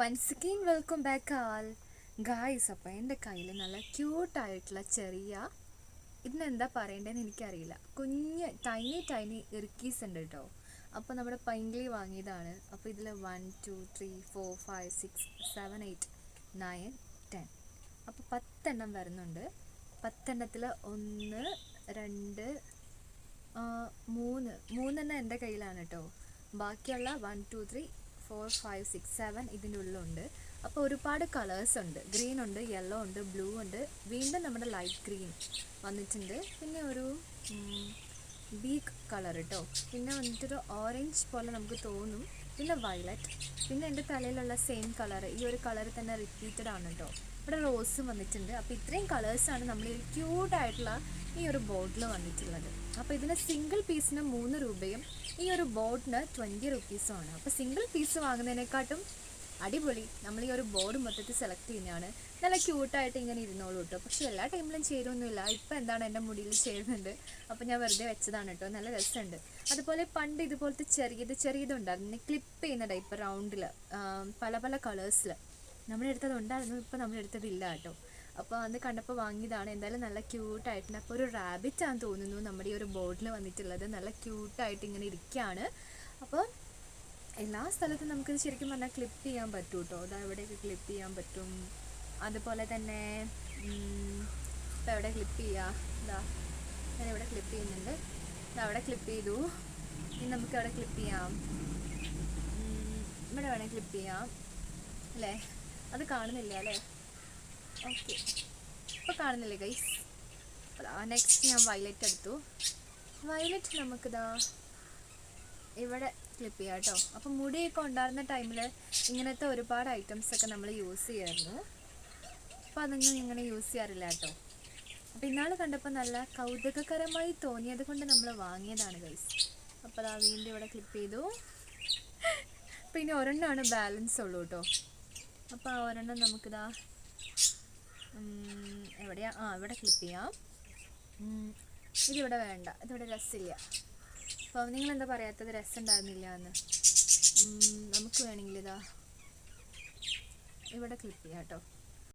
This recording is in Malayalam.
Once again welcome back all guys അപ്പോൾ എന്റെ കയ്യിൽ നല്ല ക്യൂട്ടായിട്ടുള്ള ചെറിയ ഇതിനെന്താ പറയേണ്ടതെന്ന് എനിക്കറിയില്ല. കുഞ്ഞ് ടൈനി ടൈനി ഇറുക്കീസ് ഉണ്ട് കേട്ടോ. അപ്പോൾ നമ്മുടെ പൈങ്കിളി വാങ്ങിയതാണ്. അപ്പോൾ ഇതിൽ one two three four five six seven eight nine ten അപ്പോൾ പത്തെണ്ണം വരുന്നുണ്ട്. പത്തെണ്ണത്തിൽ ഒന്ന് രണ്ട് മൂന്ന്. മൂന്നെണ്ണം എന്റെ കയ്യിലാണ് കേട്ടോ. ബാക്കിയുള്ള one two three four five six seven ഇതിന്റെ ഉള്ളിലുണ്ട്. അപ്പോൾ ഒരുപാട് കളേഴ്സ് ഉണ്ട്. ഗ്രീൻ ഉണ്ട് യെല്ലോ ഉണ്ട് ബ്ലൂ ഉണ്ട്. വീണ്ടും നമ്മുടെ ലൈറ്റ് ഗ്രീൻ വന്നിട്ടുണ്ട്. പിന്നെ ഒരു ബീക്ക് കളർ കേട്ടോ പിന്നെ വന്നിട്ടൊരു ഓറഞ്ച് പോലെ നമുക്ക് തോന്നും. പിന്നെ വയലറ്റ് പിന്നെ എന്റെ തലയിലുള്ള സെയിം കളർ ഈ ഒരു കളർ തന്നെ റിപ്പീറ്റഡ് ആണ് കേട്ടോ ഇവിടെ റോസും വന്നിട്ടുണ്ട്. അപ്പോൾ ഇത്രയും കളേഴ്സാണ് നമ്മൾ ഈ ക്യൂട്ടായിട്ടുള്ള ഈ ഒരു ബോട്ടിൽ വന്നിട്ടുള്ളത്. അപ്പോൾ ഇതിന് സിംഗിൾ പീസിന് മൂന്ന് രൂപയും ഈ ഒരു ബോട്ടിന് ട്വന്റി റുപ്പീസും ആണ്. അപ്പോൾ സിംഗിൾ പീസ് വാങ്ങുന്നതിനെക്കാട്ടും അടിപൊളി. നമ്മൾ ഈ ഒരു ബോർഡ് മൊത്തത്തിൽ സെലക്ട് ചെയ്യുന്നതാണ്. നല്ല ക്യൂട്ടായിട്ട് ഇങ്ങനെ ഇരുന്നോളൂ കേട്ടോ പക്ഷേ എല്ലാ ടൈമിലും ചേരുമൊന്നുമില്ല ഇപ്പം എന്താണ് എന്റെ മുടിയിൽ ചേരുന്നുണ്ട് അപ്പോൾ ഞാൻ വെറുതെ വെച്ചതാണ് കേട്ടോ നല്ല രസമുണ്ട്. അതുപോലെ പണ്ട് ഇതുപോലത്തെ ചെറിയത് ചെറിയതുണ്ടായിരുന്നു ക്ലിപ്പ് ചെയ്യുന്ന ടൈപ്പ് റൗണ്ടിൽ പല പല കളേഴ്സിൽ നമ്മളെടുത്തത് ഉണ്ടായിരുന്നു. ഇപ്പോൾ നമ്മളെടുത്തത് ഇല്ല കേട്ടോ അപ്പോൾ അന്ന് കണ്ടപ്പോൾ വാങ്ങിയതാണ്. എന്തായാലും നല്ല ക്യൂട്ടായിട്ടുണ്ട് അപ്പോൾ ഒരു റാബിറ്റ് ആണെന്ന് തോന്നുന്നു നമ്മുടെ ഈ ഒരു ബോർഡിൽ വന്നിട്ടുള്ളത്. നല്ല ക്യൂട്ടായിട്ട് ഇങ്ങനെ ഇരിക്കുകയാണ് അപ്പോൾ എല്ലാ സ്ഥലത്തും നമുക്കിത് ശരിക്കും പറഞ്ഞാൽ ക്ലിപ്പ് ചെയ്യാൻ പറ്റും കേട്ടോ അതാ എവിടെയൊക്കെ ക്ലിപ്പ് ചെയ്യാൻ പറ്റും. അതുപോലെ തന്നെ ഇപ്പം എവിടെ ക്ലിപ്പ് ചെയ്യുക ഇതാ ഞാൻ ഇവിടെ ക്ലിപ്പ് ചെയ്യുന്നുണ്ട്. ഇതാ അവിടെ ക്ലിപ്പ് ചെയ്തു. ഇനി നമുക്ക് അവിടെ ക്ലിപ്പ് ചെയ്യാം. ഇവിടെ വേണേൽ ക്ലിപ്പ് ചെയ്യാം. അല്ലേ? അത് കാണുന്നില്ല അല്ലേ? ഓക്കെ ഇപ്പോൾ കാണുന്നില്ലേ ഗൈസ് നെക്സ്റ്റ് ഞാൻ വയലറ്റ് എടുത്തു. വയലറ്റ് നമുക്കിതാ ഇവിടെ ക്ലിപ്പ് ചെയ്യാം കേട്ടോ. അപ്പം മുടിയൊക്കെ ഉണ്ടായിരുന്ന ടൈമിൽ ഇങ്ങനത്തെ ഒരുപാട് ഐറ്റംസ് ഒക്കെ നമ്മൾ യൂസ് ചെയ്യായിരുന്നു. അപ്പോൾ അതൊന്നും ഇങ്ങനെ യൂസ് ചെയ്യാറില്ല കേട്ടോ. അപ്പോൾ ഇന്നാൾ കണ്ടപ്പോൾ നല്ല കൗതുകകരമായി തോന്നിയത് കൊണ്ട് നമ്മൾ വാങ്ങിയതാണ് ഗൈസ് അപ്പോൾ അതാ വീണ്ടും ഇവിടെ ക്ലിപ്പ് ചെയ്തു. ഇനി ഒരെണ്ണമാണ് ബാലൻസ് ഉള്ളൂ കേട്ടോ. അപ്പോൾ ആ ഒരെണ്ണം നമുക്കിതാ എവിടെയാ? ആ ഇവിടെ ക്ലിപ്പ് ചെയ്യാം. ഇതിവിടെ വേണ്ട. ഇതിവിടെ രസമില്ല അപ്പോൾ നിങ്ങൾ എന്താ പറയാത്തത്? രസം ഉണ്ടായിരുന്നില്ല എന്ന് നമുക്ക് വേണമെങ്കിൽ ഇതാ ഇവിടെ ക്ലിപ്പ് ചെയ്യാം കേട്ടോ.